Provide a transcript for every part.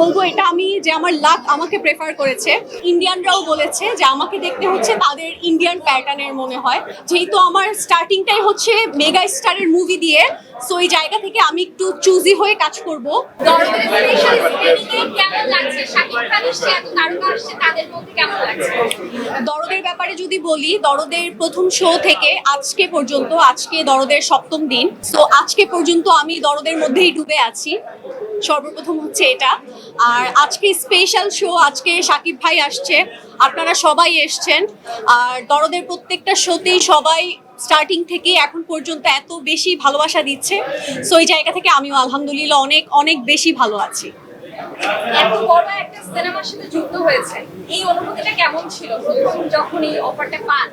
বলব এটা আমি যে আমার লাক আমাকে প্রেফার করেছে। ইন্ডিয়ানরাও বলেছে যে আমাকে দেখতে হচ্ছে তাদের ইন্ডিয়ান প্যাটার্নের মনে হয়। যেহেতু আমার স্টার্টিংটাই হচ্ছে মেগা স্টারের মুভি দিয়ে সো এই জায়গা থেকে আমি একটু চুজি হয়ে কাজ করব। দরদের ব্যাপারে যদি বলি দরদের প্রথম শো থেকে আজকে পর্যন্ত আজকে দরদের সপ্তম দিন। সো আজকে পর্যন্ত আমি দরদের মধ্যেই ডুবে আছি। সর্বপ্রথম হচ্ছে এটা। আর আজকে স্পেশাল শো আজকে সাকিব ভাই আসছে। আপনারা সবাই এসছেন। আর দরদের প্রত্যেকটা শোতেই সবাই স্টার্টিং থেকে এখন পর্যন্ত এত বেশি ভালোবাসা দিচ্ছে। সো এই জায়গা থেকে আমিও আলহামদুলিল্লাহ অনেক অনেক বেশি ভালো আছি। এত বড় একটা সিনেমার সাথে যুক্ত হয়েছে এই অনুভূতিটা কেমন ছিল? প্রথম এই অফারটা পান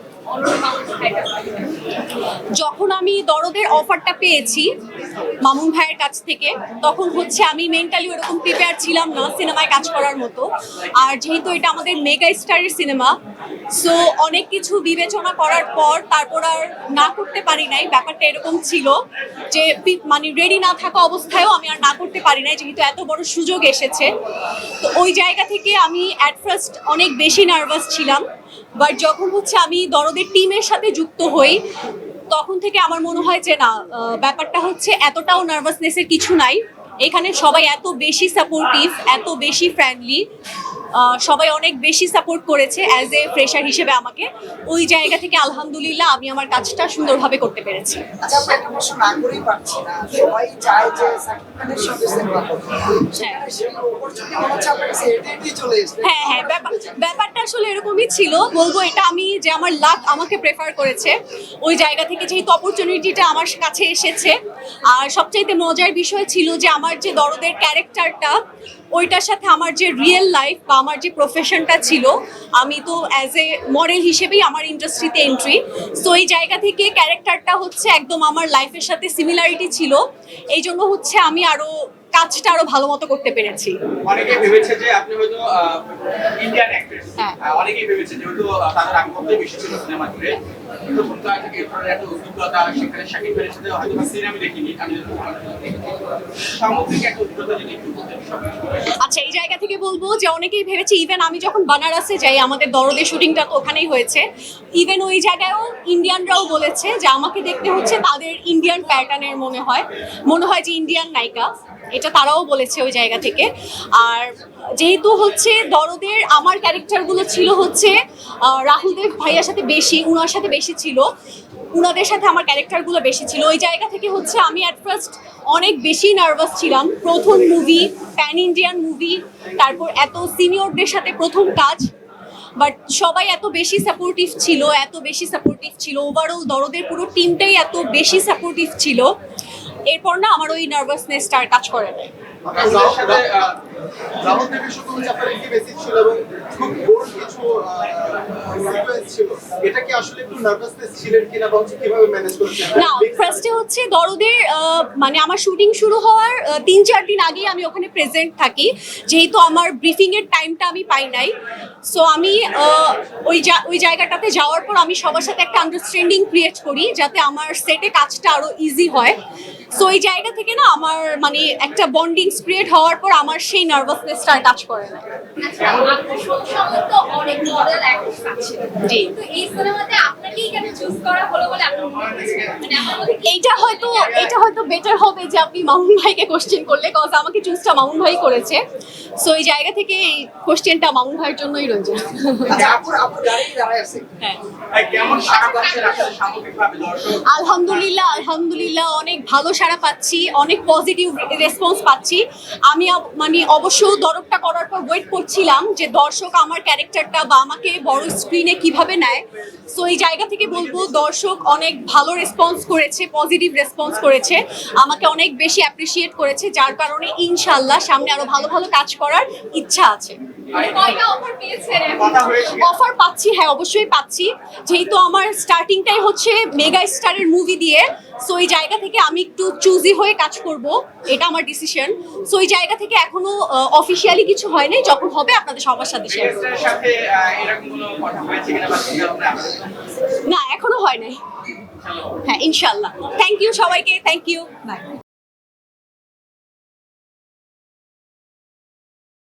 যখন আমি দরদের অফারটা পেয়েছি মামুন ভাইয়ের কাছ থেকে, তখন হচ্ছে আমি মেন্টালি ওরকম প্রিপেয়ার ছিলাম না সিনেমায় কাজ করার মতো। আর যেহেতু এটা আমাদের মেগা স্টারের সিনেমা সো অনেক কিছু বিবেচনা করার পর তারপর আর না করতে পারি নাই। ব্যাপারটা এরকম ছিল যে মানে রেডি না থাকা অবস্থায়ও আমি আর না করতে পারি নাই, যেহেতু এত বড় সুযোগ এসেছে। তো ওই জায়গা থেকে আমি অ্যাট ফার্স্ট অনেক বেশি নার্ভাস ছিলাম। বাট যখন হচ্ছে আমি দরদের টিমের সাথে যুক্ত হই তখন থেকে আমার মনে হয় যে না ব্যাপারটা হচ্ছে এতটাও নার্ভাসনেসের কিছু নাই। এখানে সবাই এত বেশি সাপোর্টিভ এত বেশি ফ্রেন্ডলি সবাই অনেক বেশি সাপোর্ট করেছে অ্যাজ এ ফ্রেশার হিসেবে আমাকে। ওই জায়গা থেকে আলহামদুলিল্লাহ আমি আমার কাজটা সুন্দরভাবে করতে পেরেছি। আচ্ছা হ্যাঁ। হ্যাঁ ব্যাপার ব্যাপারটা আসলে এরকমই ছিল। বলব এটা আমি যে আমার লাক আমাকে প্রেফার করেছে। ওই জায়গা থেকে যেহেতু অপরচুনিটিটা আমার কাছে এসেছে। আর সবচাইতে মজার বিষয় ছিল যে আমার যে দরদের ক্যারেক্টারটা ওইটার সাথে আমার যে রিয়েল লাইফ বা আমার যে প্রফেশনটা ছিল, আমি তো অ্যাজ এ মডেল হিসেবেই আমার ইন্ডাস্ট্রিতে এন্ট্রি সো এই জায়গা থেকে ক্যারেক্টারটা হচ্ছে একদম আমার লাইফের সাথে সিমিলারিটি ছিল। এই জন্য হচ্ছে আমি আরও কাজটা আরও ভালো মতো করতে পেরেছি। অনেকে ভেবেছে যে আপনি হয়তো ইন্ডিয়ান অ্যাক্ট্রেস হ্যাঁ। অনেকেই ভেবেছে যেহেতু তাদের বেশি ছিল সিনেমা জুড়ে। কিন্তু ধরনের একটা অভিজ্ঞতা সেখানে শাকিব খানের সাথে হয়তো সিনেমা দেখিনি আমি সামগ্রিক একটা অভিজ্ঞতা যদি একটু সবকিছু। আচ্ছা এই জায়গা থেকে বলব যে অনেকেই ভেবেছে ইভেন আমি যখন বানারসে যাই আমাদের দরদের শুটিংটা তো ওখানেই হয়েছে। ইভেন ওই জায়গায়ও ইন্ডিয়ানরাও বলেছে যে আমাকে দেখতে হচ্ছে তাদের ইন্ডিয়ান প্যাটার্নের মনে হয়। মনে হয় যে ইন্ডিয়ান নায়িকা। এটা তারাও বলেছে ওই জায়গা থেকে। আর যেহেতু হচ্ছে দরদের আমার ক্যারেক্টারগুলো ছিল হচ্ছে রাহুল দেব ভাইয়ার সাথে বেশি, উনার সাথে বেশি ছিল। উনাদের সাথে আমার ক্যারেক্টারগুলো বেশি ছিল। ওই জায়গা থেকে হচ্ছে আমি অ্যাট ফার্স্ট অনেক বেশি নার্ভাস ছিলাম। প্রথম মুভি প্যান ইন্ডিয়ান মুভি তারপর এত সিনিয়রদের সাথে প্রথম কাজ। বাট সবাই এত বেশি সাপোর্টিভ ছিল, এত বেশি সাপোর্টিভ ছিল। ওভারঅল দরদের পুরো টিমটাই এত বেশি সাপোর্টিভ ছিল। এরপর না আমার ওই নার্ভাসনেসটা আর কাজ করে না। ফার্স্টে হচ্ছে দরদের মানে আমার শুটিং শুরু হওয়ার তিন চার দিন আগেই আমি ওখানে প্রেজেন্ট থাকি। যেহেতু আমার ব্রিফিং এর টাইমটা আমি পাই নাই। সো আমি ওই ওই জায়গাটাতে যাওয়ার পর আমি সবার সাথে একটা আন্ডারস্ট্যান্ডিং ক্রিয়েট করি যাতে আমার সেটে কাজটা আরও ইজি হয়। সো এই জায়গা থেকে না আমার মানে একটা বন্ডিং ক্রিয়েট হওয়ার পর আমার সেই নার্ভাসনেসটা আর কাজ করে না। আচ্ছা মনে মানে এইটা হয়তো এটা হয়তো বেটার হবে যে আপনি মামুন ভাইকে কোশ্চেন করলে কজ আমাকে চুজটা মামুন ভাই করেছে। সো এই জায়গা থেকে এই কোশ্চেনটা মামুন ভাইয়ের জন্যই রয়েছে আচ্ছা হ্যাঁ। আহ, কেমন সারা পাচ্ছেন আসলে সামগ্রিকভাবে? দর্শক আলহামদুলিল্লাহ আলহামদুলিল্লাহ অনেক ভালো সাড়া পাচ্ছি অনেক পজিটিভ রেসপন্স পাচ্ছি। আমি মানে অবশ্য দরবটা করার পর ওয়েট করছিলাম যে দর্শক আমার ক্যারেক্টারটা বা আমাকে বড় স্ক্রিনে কীভাবে নেয়। সো এই জায়গা থেকে বলব দর্শক অনেক ভালো রেসপন্স করেছে পজিটিভ রেসপন্স করেছে। আমাকে অনেক বেশি অ্যাপ্রিসিয়েট করেছে যার কারণে ইনশাল্লাহ সামনে আরও ভালো ভালো কাজ করার ইচ্ছা আছে। কয়টা অফার পেয়েছেন? কথা হয়েছে? অফার পাচ্ছি হ্যাঁ অবশ্যই পাচ্ছি। যেহেতু আমার স্টার্টিংটাই হচ্ছে মেগা স্টারের মুভি দিয়ে সো এই জায়গা থেকে আমি একটু চুজি হয়ে কাজ করব এটা আমার ডিসিশন সো এই জায়গা থেকে এখনও অফিসিয়ালি কিছু হয় নাই যখন হবে আপনাদের সবার সাথে শেয়ার? না এখনও হয় নাই। হ্যাঁ ইনশাল্লাহ থ্যাংক ইউ সবাইকে থ্যাংক ইউ বাই